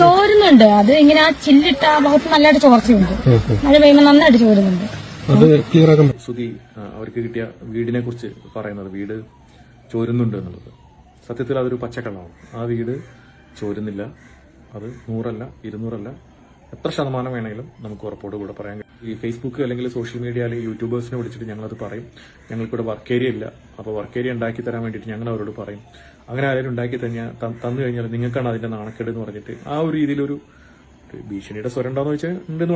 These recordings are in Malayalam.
ചോരുന്നുണ്ട്. അത് ഇങ്ങനെ ആ ചില്ലിട്ട ആ ഭാഗത്ത് നല്ലതായിട്ട് ചോർച്ചയുണ്ട്. മഴ പെയ്യുമ്പോൾ നന്നായിട്ട് ചോരുന്നുണ്ട്. അത് ക്ലിയർ ആക്കാൻ സുതി അവർക്ക് കിട്ടിയ വീടിനെ കുറിച്ച് പറയുന്നത് വീട് ചോരുന്നുണ്ട് എന്നുള്ളത്. സത്യത്തിൽ അതൊരു പച്ചക്കള്ളമാണ്. ആ വീട് ചോരുന്നില്ല. അത് നൂറല്ല ഇരുന്നൂറല്ല. എത്ര ശതമാനം വേണമെങ്കിലും നമുക്ക് ഉറപ്പോട് കൂടെ പറയാൻ കഴിയും. ഈ ഫേസ്ബുക്ക് അല്ലെങ്കിൽ സോഷ്യൽ മീഡിയ അല്ലെങ്കിൽ യൂട്യൂബേഴ്സിനെ വിളിച്ചിട്ട് ഞങ്ങളത് പറയും. ഞങ്ങൾക്കിവിടെ വർക്ക് ഏരിയ ഇല്ല. അപ്പോൾ വർക്ക് ഏരിയ ഉണ്ടാക്കി തരാൻ വേണ്ടിയിട്ട് ഞങ്ങൾ അവരോട് പറയും. അങ്ങനെ ആരെങ്കിലും ഉണ്ടാക്കി തന്നെ തന്നു കഴിഞ്ഞാൽ നിങ്ങൾക്കാണ് അതിന്റെ നാണക്കേട് എന്ന് പറഞ്ഞിട്ട് ആ ഒരു രീതിയിലൊരു ഭീഷണിയുടെ സ്വരം ഉണ്ടാന്ന് വെച്ചാൽ ഉണ്ടെന്ന്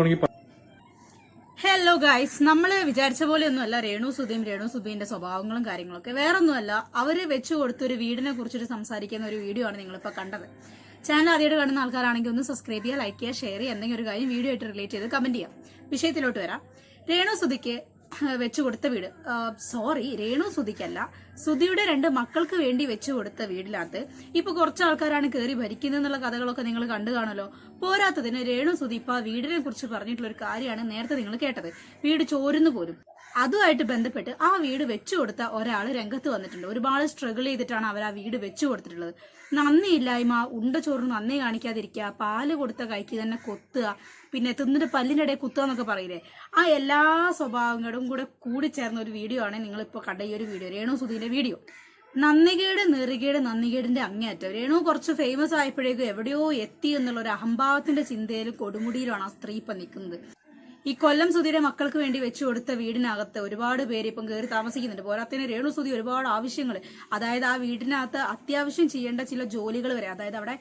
ഹലോ ഗൈസ് നമ്മൾ വിചാരിച്ച പോലെ ഒന്നുമല്ല രേണു സുധീം രേണു സുധീന്റെ സ്വഭാവങ്ങളും കാര്യങ്ങളൊക്കെ. വേറൊന്നുമല്ല അവർ വെച്ചു കൊടുത്തൊരു വീടിനെ കുറിച്ചിട്ട് സംസാരിക്കുന്ന ഒരു വീഡിയോ ആണ് നിങ്ങളിപ്പോ കണ്ടത്. ചാനൽ ആദ്യമായിട്ട് കാണുന്ന ആൾക്കാരാണെങ്കിൽ ഒന്ന് സബ്സ്ക്രൈബ് ചെയ്യുക ലൈക്ക് ചെയ്യുക ഷെയർ ചെയ്യുക എന്തെങ്കിലും ഒരു കാര്യം വീഡിയോ ആയിട്ട് റിലേറ്റ് ചെയ്ത് കമന്റ് ചെയ്യാം വിഷയത്തിലോട്ട് വരാം. രേണു സുധിക്ക് വെച്ചു കൊടുത്ത വീട്. സോറി രേണു സുധിക്കല്ല. സുധിയുടെ രണ്ട് മക്കൾക്ക് വേണ്ടി വെച്ചു കൊടുത്ത വീടിനകത്ത് ഇപ്പൊ കുറച്ച് ആൾക്കാരാണ് കയറി ഭരിക്കുന്നത് എന്നുള്ള കഥകളൊക്കെ നിങ്ങൾ കണ്ടു കാണുമല്ലോ. പോരാത്തതിന് രേണു സുധി ഇപ്പൊ ആ വീടിനെ കുറിച്ച് പറഞ്ഞിട്ടുള്ള ഒരു കാര്യമാണ് നേരത്തെ നിങ്ങൾ കേട്ടത്. വീട് ചോരുന്നു പോലും. അതുമായിട്ട് ബന്ധപ്പെട്ട് ആ വീട് വെച്ചു കൊടുത്ത ഒരാൾ രംഗത്ത് വന്നിട്ടുണ്ട്. ഒരുപാട് സ്ട്രഗിൾ ചെയ്തിട്ടാണ് അവർ ആ വീട് വെച്ചു കൊടുത്തിട്ടുള്ളത്. നന്ദിയില്ലായ്മ ഉണ്ട ചോറിന് നന്ദി കാണിക്കാതിരിക്കുക പാൽ കൊടുത്ത കൈക്ക് തന്നെ കൊത്തുക പിന്നെ തിന്നിട്ട് പല്ലിന്റെ കുത്തുക എന്നൊക്കെ പറയില്ലേ? ആ എല്ലാ സ്വഭാവങ്ങളും കൂടെ കൂടിച്ചേർന്ന ഒരു വീഡിയോ ആണ് നിങ്ങളിപ്പോൾ കണ്ട ഈ ഒരു വീഡിയോ രേണു സുധീന്റെ വീഡിയോ നന്ദികേട് നെറികേട് നന്ദികേടിന്റെ അങ്ങേയറ്റം. രേണു കുറച്ച് ഫേമസ് ആയപ്പോഴേക്കും എവിടെയോ എത്തി എന്നുള്ള ഒരു അഹംഭാവത്തിന്റെ ചിന്തയിലും കൊടുമുടിയിലാണ് ആ സ്ത്രീ ഇപ്പൊ നിൽക്കുന്നത്. ഈ കൊല്ലം സുധിയുടെ മക്കൾക്ക് വേണ്ടി വെച്ചു കൊടുത്ത വീടിനകത്ത് ഒരുപാട് പേര് ഇപ്പം കയറി താമസിക്കുന്നുണ്ട്. പോരാത്തതിന് രേണു സുധി ഒരുപാട് ആവശ്യങ്ങൾ അതായത് ആ വീടിനകത്ത് അത്യാവശ്യം ചെയ്യേണ്ട ചില ജോലികൾ വരെ അതായത് അവിടെ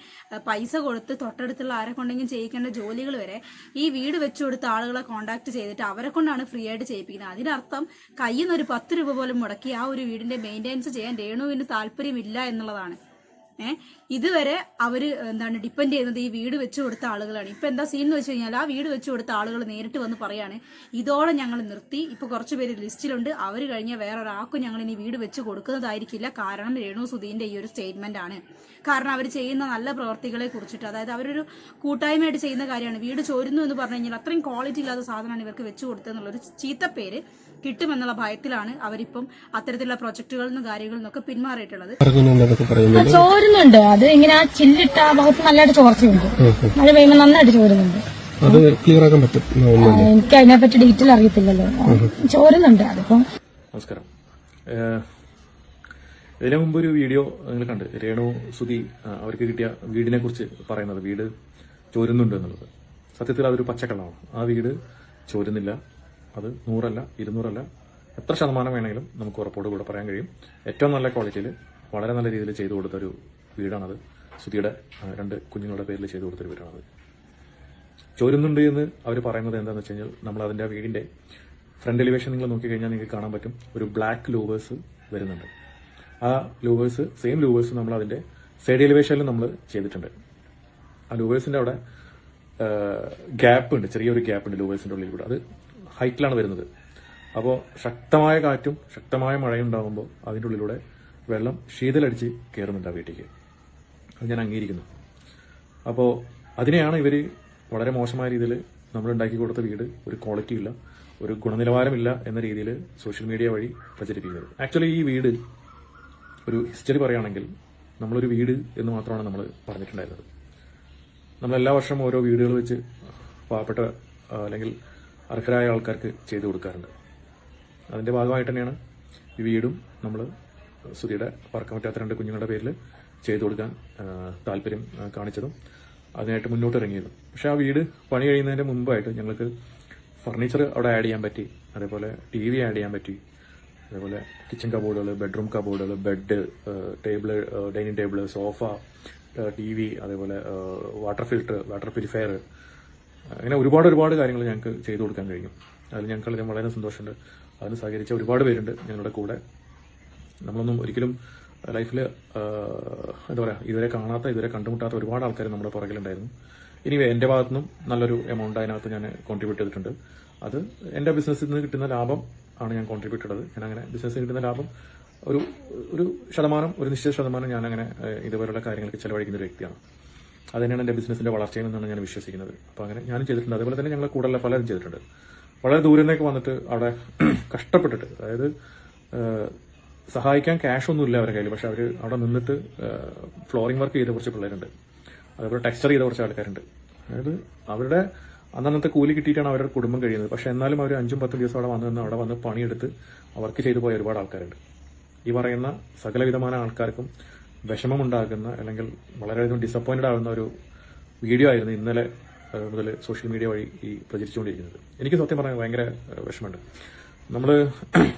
പൈസ കൊടുത്ത് തൊട്ടടുത്തുള്ള ആരെ കൊണ്ടെങ്കിലും ചെയ്യിക്കേണ്ട ജോലികൾ വരെ ഈ വീട് വെച്ചു കൊടുത്ത ആളുകളെ കോണ്ടാക്ട് ചെയ്തിട്ട് അവരെ കൊണ്ടാണ് ഫ്രീ ആയിട്ട് ചെയ്യിപ്പിക്കുന്നത്. അതിനർത്ഥം കയ്യിൽ നിന്ന് ഒരു പത്ത് രൂപ പോലും മുടക്കി ആ ഒരു വീടിന്റെ മെയിന്റെനൻസ് ചെയ്യാൻ രേണുവിന് താല്പര്യമില്ല എന്നുള്ളതാണ്. ഏഹ് ഇതുവരെ അവർ എന്താണ് ഡിപ്പെൻഡ് ചെയ്യുന്നത് ഈ വീട് വെച്ചു കൊടുത്ത ആളുകളാണ്. ഇപ്പൊ എന്താ സീൻ എന്ന് വെച്ച് കഴിഞ്ഞാൽ ആ വീട് വെച്ചു കൊടുത്ത ആളുകൾ നേരിട്ട് വന്ന് പറയാണ് ഇതോടെ ഞങ്ങൾ നിർത്തി. ഇപ്പൊ കുറച്ച് പേര് ലിസ്റ്റിലുണ്ട്. അവർ കഴിഞ്ഞ വേറെ ഒരാൾക്കും ഞങ്ങൾ ഇനി വീട് വെച്ച് കൊടുക്കുന്നതായിരിക്കില്ല. കാരണം രേണു സുധീന്റെ ഈ ഒരു സ്റ്റേറ്റ്മെന്റ് ആണ്. കാരണം അവർ ചെയ്യുന്ന നല്ല പ്രവർത്തികളെ കുറിച്ചിട്ട് അതായത് അവരൊരു കൂട്ടായ്മയായിട്ട് ചെയ്യുന്ന കാര്യമാണ്. വീട് ചോരുന്നു എന്ന് പറഞ്ഞു കഴിഞ്ഞാൽ അത്രയും ക്വാളിറ്റി ഇല്ലാത്ത സാധനമാണ് ഇവർക്ക് വെച്ചു കൊടുത്തതെന്നുള്ളൊരു ചീത്തപ്പേര് കിട്ടുമെന്നുള്ള ഭയത്തിലാണ് അവരിപ്പം അത്തരത്തിലുള്ള പ്രൊജക്ടുകളിൽ നിന്നും കാര്യങ്ങളിൽ നിന്നൊക്കെ പിന്മാറിയിട്ടുള്ളത്. പറയുന്നത്. ചോരുന്നുണ്ട്. അത് ഇങ്ങനെ ആ ചില്ലിട്ട ആ ഭാഗത്ത് നല്ലതായിട്ട് ചോർച്ചയുണ്ട്. മഴ പെയ്യുമ്പോൾ നന്നായിട്ട് ചോരുന്നുണ്ട്. അത് ക്ലിയർ ആക്കാൻ പറ്റും. എനിക്ക് അതിനെപ്പറ്റി ഡീറ്റെയിൽ അറിയത്തില്ലല്ലോ. ചോരുന്നുണ്ട് അതിപ്പം. നമസ്കാരം. ഇതിനു മുമ്പ് ഒരു വീഡിയോ നിങ്ങൾ കണ്ട്. രേണു സുധി അവർക്ക് കിട്ടിയ വീടിനെ കുറിച്ച് പറയുന്നത്. വീട് ചോരുന്നുണ്ട് എന്നുള്ളത്. സത്യത്തിൽ അതൊരു പച്ചക്കള്ളമാണ്. ആ വീട് ചോരുന്നില്ല. അത് നൂറല്ല ഇരുന്നൂറല്ല. എത്ര ശതമാനം വേണമെങ്കിലും നമുക്ക് ഉറപ്പോട് കൂടെ പറയാൻ കഴിയും. ഏറ്റവും നല്ല ക്വാളിറ്റിയിൽ വളരെ നല്ല രീതിയിൽ ചെയ്തു കൊടുത്ത ഒരു വീടാണത്. സുധിയുടെ രണ്ട് കുഞ്ഞുങ്ങളുടെ പേരിൽ ചെയ്തു കൊടുത്തൊരു വീടാണത്. ചോരുന്നുണ്ട് എന്ന് അവർ പറയുന്നത് എന്താണെന്ന് വെച്ച് കഴിഞ്ഞാൽ നമ്മൾ അതിന്റെ ആ വീടിന്റെ ഫ്രണ്ട് എലിവേഷൻ നിങ്ങൾ നോക്കിക്കഴിഞ്ഞാൽ നിങ്ങൾക്ക് കാണാൻ പറ്റും. ഒരു ബ്ലാക്ക് ലൂവേഴ്സ് വരുന്നുണ്ട്. ആ ലൂവേഴ്സ് സെയിം ലൂവേഴ്സ് നമ്മൾ അതിന്റെ സൈഡ് എലിവേഷനിലും നമ്മൾ ചെയ്തിട്ടുണ്ട്. ആ ലൂവേഴ്സിന്റെ അവിടെ ഗ്യാപ്പ് ഉണ്ട്. ചെറിയൊരു ഗ്യാപ്പ് ഉണ്ട് ലൂവേഴ്സിന്റെ ഉള്ളിൽ കൂടെ. അത് ഹൈറ്റിലാണ് വരുന്നത്. അപ്പോൾ ശക്തമായ കാറ്റും ശക്തമായ മഴയും ഉണ്ടാകുമ്പോൾ അതിന്റെ ഉള്ളിലൂടെ വെള്ളം ശീതലടിച്ച് കയറുന്നുണ്ട് ആ വീട്ടിലേക്ക്. അത് ഞാൻ അംഗീകരിക്കുന്നു. അപ്പോൾ അതിനെയാണ് ഇവർ വളരെ മോശമായ രീതിയിൽ നമ്മൾ ഉണ്ടാക്കി കൊടുത്ത വീട് ഒരു ക്വാളിറ്റി ഇല്ല ഒരു ഗുണനിലവാരമില്ല എന്ന രീതിയിൽ സോഷ്യൽ മീഡിയ വഴി പ്രചരിപ്പിക്കുന്നത്. ആക്ച്വലി ഈ വീട് ഒരു ഹിസ്റ്ററി പറയുകയാണെങ്കിൽ നമ്മളൊരു വീട് എന്ന് മാത്രമാണ് നമ്മൾ പറഞ്ഞിട്ടുണ്ടായിരുന്നത്. നമ്മൾ എല്ലാ വർഷവും ഓരോ വീടുകൾ വെച്ച് പാവപ്പെട്ട അല്ലെങ്കിൽ അർഹരായ ആൾക്കാർക്ക് ചെയ്തു കൊടുക്കാറുണ്ട്. അതിന്റെ ഭാഗമായിട്ട് തന്നെയാണ് ഈ വീടും നമ്മൾ സുധിയുടെ പറക്കാൻ പറ്റാത്ത രണ്ട് കുഞ്ഞുങ്ങളുടെ പേരിൽ ചെയ്തു കൊടുക്കാൻ താല്പര്യം കാണിച്ചതും അതിനായിട്ട് മുന്നോട്ട് ഇറങ്ങിയതും. പക്ഷെ ആ വീട് പണി കഴിയുന്നതിന്റെ മുമ്പായിട്ട് ഞങ്ങൾക്ക് ഫർണിച്ചർ അവിടെ ആഡ് ചെയ്യാൻ പറ്റി അതേപോലെ ടി വി ആഡ് ചെയ്യാൻ പറ്റി അതേപോലെ കിച്ചൺ കബോർഡുകൾ bedroom കബോർഡുകൾ bed table dining table sofa T V അതേപോലെ വാട്ടർ ഫിൽട്ടർ വാട്ടർ പ്യൂരിഫയർ അങ്ങനെ ഒരുപാട് ഒരുപാട് കാര്യങ്ങൾ ഞങ്ങൾക്ക് ചെയ്തു കൊടുക്കാൻ കഴിയും അതിൽ ഞങ്ങൾക്ക് വളരെ സന്തോഷമുണ്ട്. അതിന് സഹകരിച്ച ഒരുപാട് പേരുണ്ട് ഞങ്ങളുടെ കൂടെ. നമ്മളൊന്നും ഒരിക്കലും ലൈഫിൽ എന്താ പറയുക ഇതുവരെ കാണാത്ത ഇതുവരെ കണ്ടുമുട്ടാത്ത ഒരുപാട് ആൾക്കാർ നമ്മുടെ പുറകിലുണ്ടായിരുന്നു. ഇനി എന്റെ ഭാഗത്തു നിന്നും നല്ലൊരു എമൗണ്ട് അതിനകത്ത് ഞാൻ കോൺട്രിബ്യൂട്ട് ചെയ്തിട്ടുണ്ട്. അത് എന്റെ ബിസിനസ്സിൽ നിന്ന് കിട്ടുന്ന ലാഭം ആണ് ഞാൻ കോൺട്രിബ്യൂട്ട് ചെയ്തത്. ഞാൻ അങ്ങനെ ബിസിനസ്സിൽ കിട്ടുന്ന ലാഭം ഒരു ഒരു ശതമാനം ഒരു നിശ്ചിത ശതമാനം ഞാൻ അങ്ങനെ ഇതുപോലുള്ള കാര്യങ്ങൾക്ക് ചിലവഴിക്കുന്ന ഒരു വ്യക്തിയാണ്. അത് തന്നെയാണ് എന്റെ ബിസിനസിന്റെ വളർച്ചയിൽ നിന്നാണ് ഞാൻ വിശ്വസിക്കുന്നത്. അപ്പോൾ അങ്ങനെ ഞാനും ചെയ്തിട്ടുണ്ട്. അതുപോലെ തന്നെ ഞങ്ങൾ കൂടുതൽ പലരും ചെയ്തിട്ടുണ്ട്. വളരെ ദൂരെ നിന്നൊക്കെ വന്നിട്ട് അവിടെ കഷ്ടപ്പെട്ടിട്ട് അതായത് സഹായിക്കാൻ ക്യാഷ് ഒന്നുമില്ല അവരുടെ കയ്യിൽ. പക്ഷെ അവർ അവിടെ നിന്നിട്ട് ഫ്ലോറിംഗ് വർക്ക് ചെയ്ത കുറച്ച് പിള്ളേരുണ്ട്. അതേപോലെ ടെക്സ്ചർ ചെയ്ത കുറച്ച് ആൾക്കാരുണ്ട്. അതായത് അവരുടെ അന്നന്നത്തെ കൂലി കിട്ടിയിട്ടാണ് അവരുടെ കുടുംബം കഴിയുന്നത്. പക്ഷെ എന്നാലും അവർ അഞ്ചും പത്തും ദിവസം അവിടെ വന്നു അവിടെ വന്ന് പണിയെടുത്ത് വർക്ക് ചെയ്തു പോയ ഒരുപാട് ആൾക്കാരുണ്ട്. ഈ പറയുന്ന സകലവിധമായ ആൾക്കാർക്കും വിഷമമുണ്ടാക്കുന്ന അല്ലെങ്കിൽ വളരെയധികം ഡിസപ്പോയിന്റഡ് ആകുന്ന ഒരു വീഡിയോ ആയിരുന്നു ഇന്നലെ മുതൽ സോഷ്യൽ മീഡിയ വഴി ഈ പ്രചരിച്ചുകൊണ്ടിരിക്കുന്നത്. എനിക്ക് സത്യം പറഞ്ഞാൽ ഭയങ്കര വിഷമമുണ്ട്. നമ്മൾ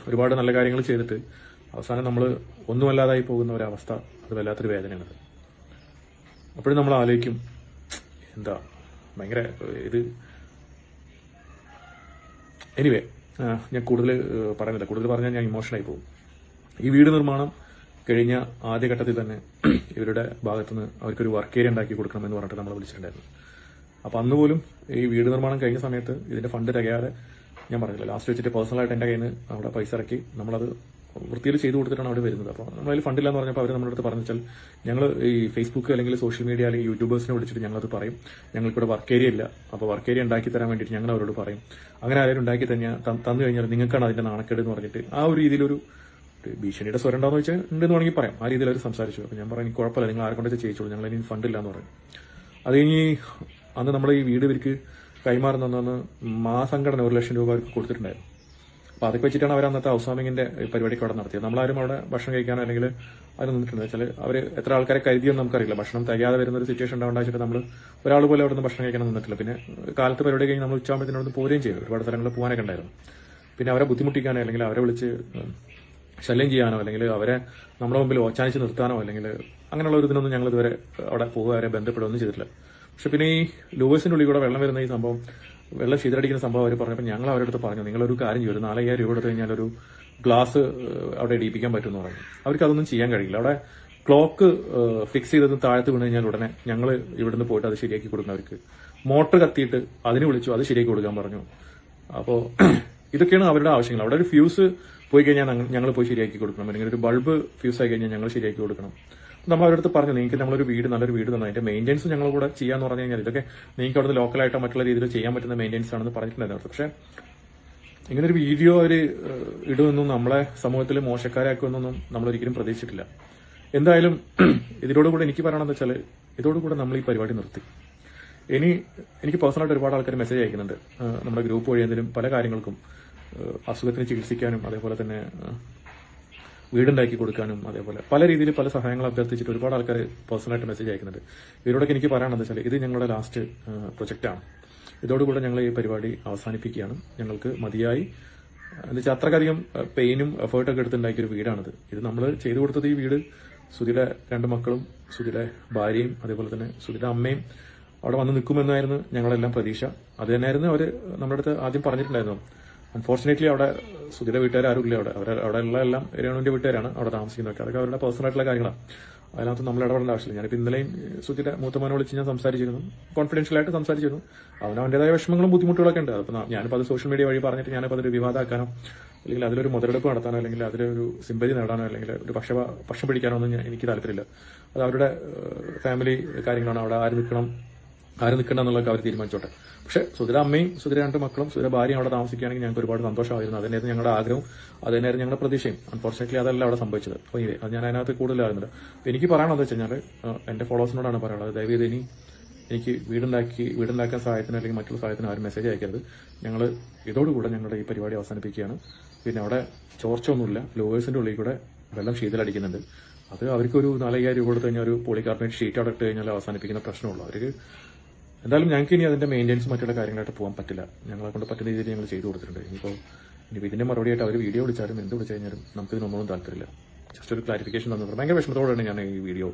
ഒരുപാട് നല്ല കാര്യങ്ങൾ ചെയ്തിട്ട് അവസാനം നമ്മൾ ഒന്നുമല്ലാതായി പോകുന്ന ഒരവസ്ഥ അത് വല്ലാത്തൊരു വേദനയാണ് അപ്പോഴും നമ്മൾ ആലോചിക്കും എന്താ ഭയങ്കര ഇത് എനിവേ ഞാൻ കൂടുതൽ പറയുന്നില്ല. കൂടുതൽ പറഞ്ഞാൽ ഞാൻ ഇമോഷണലായി പോകും. ഈ വീട് നിർമ്മാണം കഴിഞ്ഞ ആദ്യഘട്ടത്തിൽ തന്നെ ഇവരുടെ ഭാഗത്തുനിന്ന് അവർക്കൊരു വർക്ക് ഏരിയ ഉണ്ടാക്കി കൊടുക്കണമെന്ന് പറഞ്ഞിട്ട് നമ്മൾ വിളിച്ചിട്ടുണ്ടായിരുന്നു. അപ്പോൾ അന്ന് പോലും ഈ വീട് നിർമ്മാണം കഴിഞ്ഞ സമയത്ത് ഇതിന്റെ ഫണ്ട് തികയാതെ ഞാൻ പറഞ്ഞില്ല ലാസ്റ്റ് വെച്ചിട്ട് പേഴ്സണലായിട്ട് എന്റെ കയ്യിൽ നിന്ന് അവിടെ പൈസ ഇറക്കി നമ്മളത് വൃത്തിയിൽ ചെയ്തു കൊടുത്തിട്ടാണ് അവിടെ വരുന്നത്. അപ്പോൾ നമ്മളതിൽ ഫണ്ടില്ല എന്ന് പറഞ്ഞപ്പോൾ അവർ നമ്മുടെ അടുത്ത് പറഞ്ഞു വെച്ചാൽ ഞങ്ങൾ ഈ ഫേസ്ബുക്ക് അല്ലെങ്കിൽ സോഷ്യൽ മീഡിയ അല്ലെങ്കിൽ യൂട്യൂബേഴ്സിനെ വിളിച്ചിട്ട് ഞങ്ങളത് പറയും. ഞങ്ങൾക്കിവിടെ വർക്ക് ഏരിയ ഇല്ല. അപ്പോൾ വർക്ക് ഏരിയ ഉണ്ടാക്കി തരാൻ വേണ്ടിയിട്ട് ഞങ്ങൾ അവരോട് പറയും. അങ്ങനെ ആരെങ്കിലും ഉണ്ടാക്കി തന്നെ തന്നു കഴിഞ്ഞാൽ നിങ്ങൾക്കാണ് അതിന്റെ നാണക്കേട് എന്ന് പറഞ്ഞിട്ട് ആ ഒരു രീതിയിലൊരു ഭീഷണിയുടെ സ്വരം ഉണ്ടാന്ന് വെച്ചാൽ ഉണ്ടെന്ന് വേണമെങ്കിൽ പറയാം. ആ രീതിയിൽ അവർ സംസാരിച്ചു. അപ്പോൾ ഞാൻ പറഞ്ഞു കുഴപ്പമില്ല. നിങ്ങൾ ആരെ കൊണ്ടൊക്കെ ചെയ്യിച്ചോളൂ. ഞങ്ങൾ ഇനി ഫണ്ടില്ല എന്ന് പറഞ്ഞു. അത് കഴിഞ്ഞ് അന്ന് നമ്മൾ ഈ വീട് ഇവർക്ക് കൈമാറുന്ന മാസംഘടന ഒരു ലക്ഷം രൂപ അവർക്ക് കൊടുത്തിട്ടുണ്ടായിരുന്നു. അപ്പോൾ അതൊക്കെ വെച്ചിട്ടാണ് അവർ അന്നത്തെ ഔസാമിങ്ങിന്റെ പരിപാടിക്ക് അവിടെ നടത്തിയത്. നമ്മളാരും അവിടെ ഭക്ഷണം കഴിക്കാനോ അല്ലെങ്കിൽ അതിന് നിന്നിട്ടുണ്ട് വെച്ചാൽ അവർ എത്ര ആൾക്കാരെ കരുതിയെന്ന് നമുക്കറിയില്ല. ഭക്ഷണം തികയാതെ വരുന്ന ഒരു സിറ്റുവേഷൻ ഉണ്ടാവേണ്ട നമ്മൾ ഒരാൾ പോലും അവിടെ നിന്ന് ഭക്ഷണം കഴിക്കാൻ നിന്നിട്ടില്ല. പിന്നെ കാലത്ത് പരിപാടി കഴിഞ്ഞ് നമ്മൾ ഉച്ചയാകുമ്പോഴത്തേനും അവിടെ പോരുകയും ചെയ്തു. ഒരുപാട് സ്ഥലങ്ങളിൽ പോകാനൊക്കെ ഉണ്ടായിരുന്നു. പിന്നെ അവരെ ബുദ്ധിമുട്ടിക്കാനോ അല്ലെങ്കിൽ അവരെ വിളിച്ച് ശല്യം ചെയ്യാനോ അല്ലെങ്കിൽ അവരെ നമ്മുടെ മുമ്പിൽ ഓച്ചാനിച്ച് നിർത്താനോ അല്ലെങ്കിൽ അങ്ങനെയുള്ള ഒരു ഇതിനൊന്നും ഞങ്ങൾ ഇതുവരെ അവിടെ അവരെ ബന്ധപ്പെടുകയൊന്നും ചെയ്തിട്ടില്ല. പക്ഷെ പിന്നെ ഈ ലൂവേഴ്സിന്റെ ഉള്ളിൽ കൂടെ വെള്ളം വരുന്ന ഈ സംഭവം വെള്ളം ശീതടിക്കുന്ന സംഭവം അവർ പറഞ്ഞപ്പോൾ ഞങ്ങൾ അവരുടെ അടുത്ത് പറഞ്ഞു നിങ്ങളൊരു കാര്യം ചെയ്യും നാലയ്യായിരം രൂപ എടുത്ത് കഴിഞ്ഞാൽ ഒരു ഗ്ലാസ് അവിടെ ഇടിപ്പിക്കാൻ പറ്റുമെന്ന് പറഞ്ഞു. അവർക്ക് അതൊന്നും ചെയ്യാൻ കഴിയില്ല. അവിടെ ക്ലോക്ക് ഫിക്സ് ചെയ്തത് താഴത്ത് വീണ് കഴിഞ്ഞാൽ ഉടനെ ഞങ്ങൾ ഇവിടുന്ന് പോയിട്ട് അത് ശരിയാക്കി കൊടുക്കുന്നവർക്ക് മോട്ടർ കത്തിയിട്ട് അതിന് വിളിച്ചു അത് ശരിയാക്കി കൊടുക്കാൻ പറഞ്ഞു. അപ്പോൾ ഇതൊക്കെയാണ് അവരുടെ ആവശ്യങ്ങൾ. അവിടെ ഒരു ഫ്യൂസ് പോയി കഴിഞ്ഞാൽ ഞങ്ങൾ പോയി ശരിയാക്കി കൊടുക്കണം. അല്ലെങ്കിൽ ഒരു ബൾബ് ഫ്യൂസ് ആയി കഴിഞ്ഞാൽ ഞങ്ങൾ ശരിയാക്കി കൊടുക്കണം. നമ്മൾ അവരടുത്ത് പറഞ്ഞു നിങ്ങൾക്ക് നമ്മളൊരു വീട് നല്ലൊരു വീട് തന്നെ. അതിന്റെ മെയിന്റൻസ് ഞങ്ങൾ കൂടെ ചെയ്യാന്ന് പറഞ്ഞു കഴിഞ്ഞാൽ ഇതൊക്കെ നിങ്ങൾക്ക് അവിടുന്ന് ലോക്കലായിട്ട് മറ്റുള്ള രീതിയിൽ ചെയ്യാൻ പറ്റുന്ന മെയിന്റൻസ് ആണെന്ന് പറഞ്ഞിട്ടുണ്ടായിരുന്നു. പക്ഷേ ഇങ്ങനെ ഒരു വീഡിയോ അവർ ഇടുമെന്നും നമ്മളെ സമൂഹത്തിൽ മോശക്കാരാക്കുമെന്നൊന്നും നമ്മൾ ഒരിക്കലും പ്രതീക്ഷിച്ചിട്ടില്ല. എന്തായാലും ഇതിനോടുകൂടെ എനിക്ക് പറയണമെന്ന് വെച്ചാൽ ഇതോടുകൂടെ നമ്മൾ ഈ പരിപാടി നിർത്തി. ഇനി എനിക്ക് പേഴ്സണലായിട്ട് ഒരുപാട് ആൾക്കാർ മെസ്സേജ് അയക്കുന്നുണ്ട്. നമ്മുടെ ഗ്രൂപ്പ് വഴി എന്തെങ്കിലും പല കാര്യങ്ങൾക്കും അസുഖത്തിന് ചികിത്സിക്കാനും അതേപോലെ തന്നെ വീടുണ്ടാക്കി കൊടുക്കാനും അതേപോലെ. പല രീതിയിൽ പല സഹായങ്ങൾ അഭ്യർത്ഥിച്ചിട്ട് ഒരുപാട് ആൾക്കാർ പേഴ്സണലായിട്ട് മെസ്സേജ് അയക്കുന്നുണ്ട്. ഇവരോടൊക്കെ എനിക്ക് പറയാനെന്ന് വെച്ചാൽ ഇത് ഞങ്ങളുടെ ലാസ്റ്റ് പ്രൊജക്റ്റാണ് ഇതോടുകൂടെ ഞങ്ങൾ ഈ പരിപാടി അവസാനിപ്പിക്കുകയാണ്. ഞങ്ങൾക്ക് മതിയായി. എന്ന് വെച്ചാൽ അത്രക്കധികം പെയിനും എഫേർട്ടൊക്കെ എടുത്തുണ്ടാക്കിയ ഒരു വീടാണിത്. ഇത് നമ്മൾ ചെയ്തു കൊടുത്തത് ഈ വീട് സുധിയുടെ രണ്ട് മക്കളും സുധിയുടെ ഭാര്യയും അതേപോലെ തന്നെ സുധിയുടെ അമ്മയും അവിടെ വന്ന് നിൽക്കുമെന്നായിരുന്നു ഞങ്ങളെല്ലാം പ്രതീക്ഷ. അത് തന്നെയായിരുന്നു അവർ നമ്മുടെ അടുത്ത് ആദ്യം പറഞ്ഞിട്ടുണ്ടായിരുന്നു അൺഫോർച്ചുനേറ്റ്ലി അവിടെ സുധിയുടെ വീട്ടുകാർ ആരും ഇല്ല അവിടെ. അവർ അവിടെ ഉള്ള എല്ലാം രേണുവിന്റെ വീട്ടുകാരാണ് അവിടെ താമസിക്കുന്നതൊക്കെ. അതൊക്കെ അവരുടെ പേഴ്സണൽ ആയിട്ടുള്ള കാര്യങ്ങളാണ്. അതിനകത്ത് നമ്മൾ ഇടപെടേണ്ട ആവശ്യമില്ല. ഞാനിപ്പോൾ ഇന്നലെയും സുധിയുടെ മൂത്തമാനെ വിളിച്ച് ഞാൻ സംസാരിച്ചിരുന്നു. കോൺഫിഡൻഷ്യൽ ആയിട്ട് സംസാരിച്ചിരുന്നു. അവന് അവന്റെതായ വിഷമങ്ങളും ബുദ്ധിമുട്ടുകളൊക്കെ ഉണ്ട്. അപ്പോൾ ഞാനിപ്പോൾ അത് സോഷ്യൽ മീഡിയ വഴി പറഞ്ഞിട്ട് ഞാനിപ്പോൾ അതൊരു വിവാദമാക്കാനോ അല്ലെങ്കിൽ അതിലൊരു മുതലെടുപ്പ് നടത്താനോ അല്ലെങ്കിൽ അതിലൊരു സിമ്പതി നേടാനോ അല്ലെങ്കിൽ ഒരു പക്ഷ പക്ഷം പിടിക്കാനോ ഒന്നും എനിക്ക് താല്പര്യമില്ല. അത് അവരുടെ ഫാമിലി കാര്യങ്ങളാണ്. അവിടെ ആര് നിൽക്കണം ആര് നിൽക്കണ്ട എന്നുള്ളതൊക്കെ അവർ തീരുമാനിച്ചോട്ടെ. പക്ഷേ സുധിര അമ്മയും സുധിര രണ്ട് മക്കളും സുധിര ഭാര്യയും അവിടെ താമസിക്കുകയാണെങ്കിൽ ഞങ്ങൾക്ക് ഒരുപാട് സന്തോഷമായിരുന്നു. അതിനായിരുന്നു ഞങ്ങളുടെ ആഗ്രഹവും. അതിനേരം ഞങ്ങളുടെ പ്രതീക്ഷയും. അൺഫോർച്ചുനേറ്റ്ലി അതല്ല അവിടെ സംഭവിച്ചത്. അപ്പോൾ ഇനി അത് ഞാൻ അതിനകത്ത് കൂടുതലായിരുന്നില്ല എനിക്ക് പറയണമെന്ന് വെച്ച് കഴിഞ്ഞാൽ എന്റെ ഫോളോവേഴ്സിനോടാണ് പറയാനുള്ളത്. ദയവീത് ഇനി എനിക്ക് വീടുണ്ടാക്കി വീടുണ്ടാക്കാൻ സഹായത്തിന് അല്ലെങ്കിൽ മറ്റുള്ള സഹായത്തിന് ആരും മെസ്സേജ് അയക്കരുത്. ഞങ്ങൾ ഇതോടുകൂടെ ഞങ്ങളുടെ ഈ പരിപാടി അവസാനിപ്പിക്കുകയാണ്. പിന്നെ അവിടെ ചോർച്ച ഒന്നുമില്ല ലോവേഴ്സിന്റെ ഉള്ളിൽ കൂടെ വെള്ളം ശീതലടിക്കുന്നുണ്ട്. അത് അവർക്കൊരു നാലയ്യായിരം രൂപ കൊടുത്ത് കഴിഞ്ഞാൽ ഒരു പോളി കാർബണേറ്റ് ഷീറ്റ് അവിടെ ഇട്ട് കഴിഞ്ഞാൽ അവസാനിപ്പിക്കുന്ന പ്രശ്നമുള്ളൂ. അവർക്ക് എന്തായാലും ഞങ്ങൾക്ക് ഇനി അതിന്റെ മെയിന്റെനൻസ് മറ്റുള്ള കാര്യങ്ങളായിട്ട് പോകാൻ പറ്റില്ല. ഞങ്ങളെ കൊണ്ട് പറ്റുന്ന രീതിയിൽ ഞങ്ങൾ ചെയ്തു കൊടുത്തിട്ടുണ്ട്. ഇനിയിപ്പോൾ ഇനിയിപ്പോൾ ഇതിന്റെ മറുപടിയായിട്ട് അവർ വീഡിയോ വിളിച്ചാലും എന്ത് വിളിച്ചു കഴിഞ്ഞാലും നമുക്ക് ഇതിനൊന്നും താല്പര്യമില്ല. ജസ്റ്റ് ഒരു ക്ലാരിഫിക്കേഷൻ തന്നത് ഭയങ്കര വിഷമത്തോടെയാണ് ഞാൻ ഈ വീഡിയോ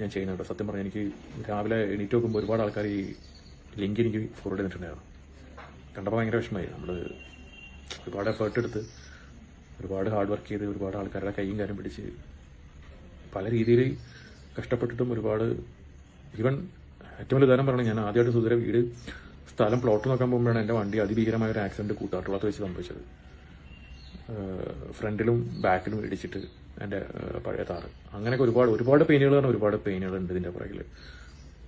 ഞാൻ ചെയ്യുന്നത് കേട്ടോ. സത്യം പറഞ്ഞാൽ എനിക്ക് രാവിലെ എണീറ്റ് നോക്കുമ്പോൾ ഒരുപാട് ആൾക്കാർ ഈ ലിങ്ക് എനിക്ക് ഫോർവേഡ് ചെയ്തിട്ടുണ്ടായിരുന്നു. കണ്ടപ്പോൾ ഭയങ്കര വിഷമമായി. നമ്മൾ ഒരുപാട് എഫേർട്ട് എടുത്ത് ഒരുപാട് ഹാർഡ് വർക്ക് ചെയ്ത് ഒരുപാട് ആൾക്കാരുടെ കൈയും കാര്യം പിടിച്ച് പല രീതിയിൽ കഷ്ടപ്പെട്ടിട്ടും ഒരുപാട് ഈവൻ ഏറ്റവും വലിയ ഉദാഹരണം പറഞ്ഞാൽ ഞാൻ ആദ്യമായിട്ട് സുധീര വീട് സ്ഥലം പ്ലോട്ട് നോക്കാൻ പോകുമ്പോഴാണ് എന്റെ വണ്ടി അതിഭീകരമായ ഒരു ആക്സിഡന്റ് കൂട്ടാട്ടുള്ളത് വെച്ച് സംഭവിച്ചത്. ഫ്രണ്ടിലും ബാക്കിലും ഇടിച്ചിട്ട് എന്റെ പഴയ താറ് അങ്ങനെയൊക്കെ ഒരുപാട് ഒരുപാട് പെയിനുകൾ പറഞ്ഞാൽ ഒരുപാട് പെയിനുകൾ ഉണ്ട് ഇതിന്റെ പുറകിൽ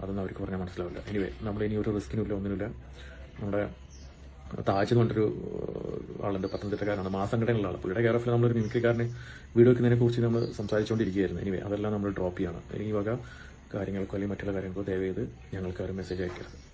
അതൊന്നും അവർക്ക് പറഞ്ഞാൽ മനസ്സിലാവില്ല. എനിവേ നമ്മൾ ഇനി ഒരു റിസ്കിനുമില്ല ഒന്നിനുമില്ല. നമ്മുടെ താജ് എന്ന് പറഞ്ഞൊരു ആളുണ്ട് പത്തനംതിട്ടക്കാരാണ് മാസംഘടനയുള്ള ആൾ പുള്ളിയുടെ കെയർ ഓഫിൽ നമ്മളൊരു മിമിക്രിക്കാരനെ വീട് വെക്കുന്നതിനെ കുറിച്ച് നമ്മൾ സംസാരിച്ചുകൊണ്ടിരിക്കുകയായിരുന്നു എനിവേ അതെല്ലാം നമ്മൾ ഡ്രോപ്പ് ചെയ്യണം. ഇനി വക കാര്യങ്ങൾക്കോ അല്ലെങ്കിൽ മറ്റുള്ള കാര്യങ്ങൾക്കോ ദയവേത് ഞങ്ങൾക്ക് ഒരു മെസ്സേജ് അയക്കരുത്.